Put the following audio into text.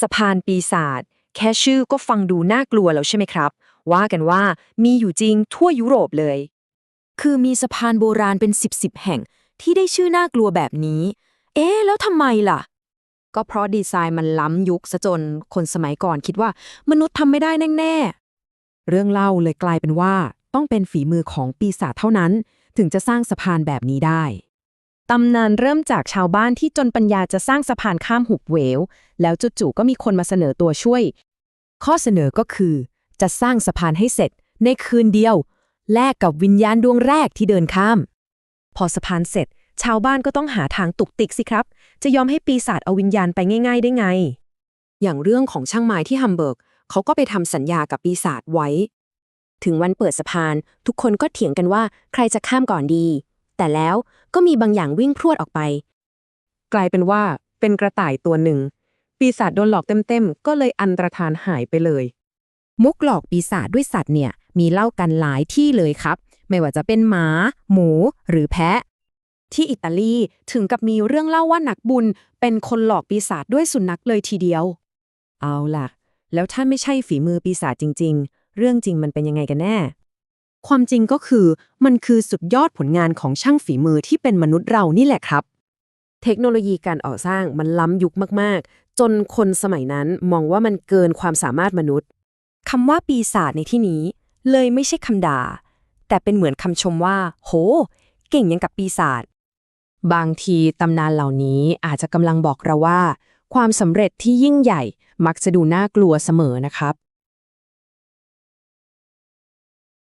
สะพานปีศาจแค่ชื่อก็ฟังดูน่ากลัวแล้วใช่ไหมครับ ว่ากันว่ามีอยู่จริงทั่วยุโรปเลย คือมีสะพานโบราณเป็นสิบสิบแห่งที่ได้ชื่อน่ากลัวแบบนี้ เอ๊ะ แล้วทำไมล่ะ ก็เพราะดีไซน์มันล้ำยุคซะจนคนสมัยก่อนคิดว่ามนุษย์ทำไม่ได้แน่เรื่องเล่าเลยกลายเป็นว่าต้องเป็นฝีมือของปีศาจเท่านั้น ถึงจะสร้างสะพานแบบนี้ได้ ตำนานเริ่มจากชาวบ้านที่จนปัญญาจะสร้างสะพานข้ามหุบเหว แล้วจู่ๆก็มีคนมาเสนอตัวช่วย ข้อเสนอก็คือ จะสร้างสะพานให้เสร็จในคืนเดียว แลกกับวิญญาณดวงแรกที่เดินข้าม พอสะพานเสร็จ ชาวบ้านก็ต้องหาทางตุกติกสิครับ จะยอมให้ปีศาจเอาวิญญาณไปง่าย ๆ ได้ไง อย่างเรื่องของช่างไม้ที่ฮัมเบิร์ก เขาก็ไปทำสัญญากับปีศาจไว้ ถึงวันเปิดสะพาน ทุกคนก็เถียงกันว่าใครจะข้ามก่อนดี แต่แล้วก็มีบางอย่างวิ่งพรวดออกไป กลายเป็นว่าเป็นกระต่ายตัวหนึ่ง ปีศาจโดนหลอกเต็มๆ ก็เลยอันตรธานหายไปเลย มุกหลอกปีศาจด้วยสัตว์เนี่ย มีเล่ากันหลายที่เลยครับ ไม่ว่าจะเป็นหมา หมู หรือแพะ ที่อิตาลีถึงกับมีเรื่องเล่าว่านักบุญ เป็นคนหลอกปีศาจด้วยสุนัขเลยทีเดียว เอาล่ะ แล้วถ้าไม่ใช่ฝีมือปีศาจจริง ๆ เรื่องจริงมันเป็นยังไงกันแน่ ความจริงก็คือ มันคือสุดยอดผลงานของช่างฝีมือที่เป็นมนุษย์เรานี่แหละครับ เทคโนโลยีการก่อสร้างมันล้ำยุคมาก ๆ จนคนสมัยนั้นมองว่ามันเกินความสามารถมนุษย์คำว่าปีศาจในที่นี้ เลยไม่ใช่คำด่า แต่เป็นเหมือนคำชมว่า โห เก่งยังกับปีศาจบางทีตำนานเหล่านี้อาจจะกำลังบอกเราว่า ความสำเร็จที่ยิ่งใหญ่มักจะดูน่ากลัวเสมอนะครับ